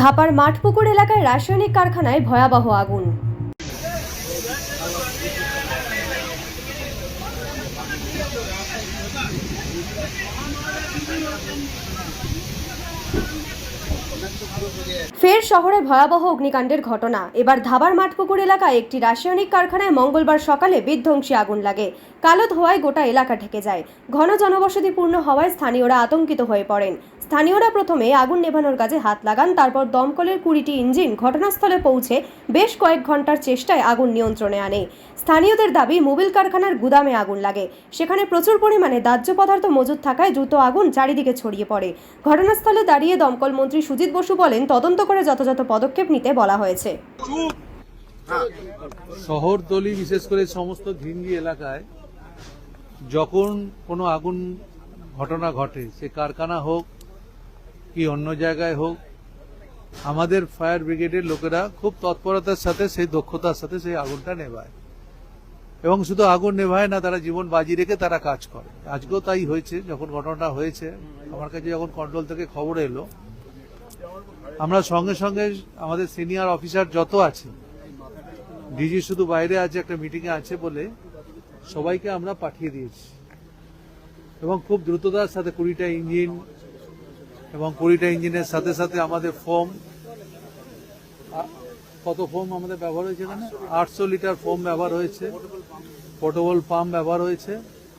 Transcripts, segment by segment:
ধাপার মাঠপুকুর এলাকায় রাসায়নিক কারখানায় ভয়াবহ আগুন। ফের শহরে ভয়াবহ অগ্নিকাণ্ডের ঘটনা। এবার ধাবার মাঠপুকুর এলাকায় একটি রাসায়নিক কারখানায় মঙ্গলবার সকালে বিধ্বংসী আগুন লাগে। কালো ধোয়ায় গোটা এলাকা ঢেকে যায়। ঘন জনবসতিপূর্ণ হওয়ায় স্থানীয়রা আতঙ্কিত হয়ে পড়েন। স্থানীয়রা প্রথমে আগুন নেভানোর কাজে হাত লাগান, তারপর দমকলের কুড়িটি ইঞ্জিন ঘটনাস্থলে পৌঁছে বেশ কয়েক ঘণ্টার চেষ্টায় আগুন নিয়ন্ত্রণে আনে। স্থানীয়দের দাবি, মোবিল কারখানার গুদামে আগুন লাগে। সেখানে প্রচুর পরিমাণে দাহ্য পদার্থ মজুদ থাকায় দ্রুত আগুন চারিদিকে ছড়িয়ে পড়ে। ঘটনাস্থলে দাঁড়িয়ে দমকল মন্ত্রী সুজিত বসু বলেন তদন্ত করে যথাযথ পদক্ষেপ নিতে বলা হয়েছে। শহরতলি বিশেষ করে সমস্ত ঘিঞ্জি এলাকায় যখন কোনো আগুন ঘটনা ঘটে, সে কারখানা হোক কি অন্য জায়গায় হোক, আমাদের ফায়ার ব্রিগেডের লোকেরা খুব তৎপরতার সাথে, সেই দক্ষতার সাথে সেই আগুনটা নেভায়। এবং শুধু আগুন নেভায় না, তারা জীবন বাজি রেখে তারা কাজ করে। আজকেও তাই হয়েছে, যখন ঘটনাটা হয়েছে, আমার কাছে যখন কন্ট্রোল থেকে খবর এলো আমরা সঙ্গে সঙ্গে আমাদের সিনিয়র অফিসার যত আছে ডিজি শুধু বাইরে আছে একটা মিটিংয়ে আছে বলে সবাইকে আমরা পাঠিয়ে দিয়েছি। এবং খুব দ্রুততার সাথে কুড়িটা ইঞ্জিন এবং কুড়িটা ইঞ্জিনের সাথে সাথে আমাদের ফোম কত ফোম আমাদের ব্যবহার হয়েছে এখানে? আটশো লিটার ফোম ব্যবহার হয়েছে পোর্টেবল পাম্প ব্যবহার হয়েছে।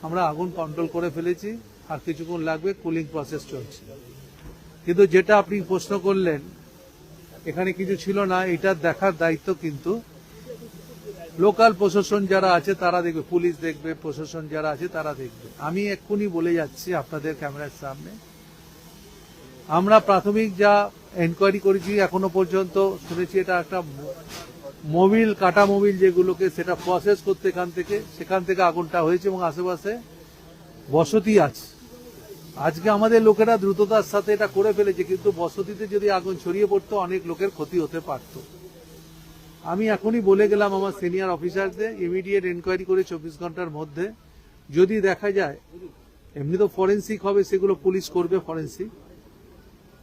আমরা আগুন কন্ট্রোল করে ফেলেছি, আর কিছুক্ষণ লাগবে কুলিং প্রসেস চলছে। কিন্তু যেটা আপনি প্রশ্ন করলেন, এখানে কিছু ছিল না, এটা দেখার দায়িত্ব কিন্তু লোকাল প্রশাসন যারা আছে তারা দেখবে, পুলিশ দেখবে, প্রশাসন যারা আছে তারা দেখবে। আমি এক্ষুনি বলে যাচ্ছি আপনাদের ক্যামেরার সামনে। আমরা প্রাথমিক যা এনকোয়ারি করেছি এখনও পর্যন্ত শুনেছি, এটা একটা মোবিল, কাটা মোবিল যেগুলোকে সেটা প্রসেস করতে এখান থেকে, সেখান থেকে আগুনটা হয়েছে এবং আশেপাশে বসতি আছে। আজকে আমাদের লোকেরা দ্রুততার সাথে এটা করে ফেলেছে, কিন্তু বসতিতে যদি আগুন ছড়িয়ে পড়তো, অনেক লোকের ক্ষতি হতে পারত। আমি এখনই বলে গেলাম আমার সিনিয়র অফিসারদের ইমিডিয়েট এনকোয়ারি করে চব্বিশ ঘণ্টার মধ্যে। যদি দেখা যায়, এমনি তো ফরেন্সিক হবে, সেগুলো পুলিশ করবে ফরেন্সিক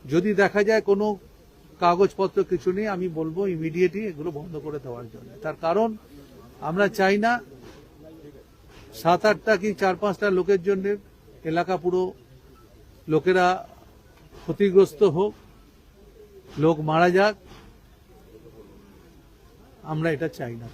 যদি দেখা যায় কোনো কাগজপত্র কিছু নেই, আমি বলব ইমিডিয়েটলি এগুলো বন্ধ করে দেওয়ার জন্য। তার কারণ, আমরা চাই না সাত আটটা কি চার পাঁচটা লোকের জন্য এলাকা পুরো লোকেরা ক্ষতিগ্রস্ত হোক লোক মারা যাক আমরা এটা চাই না।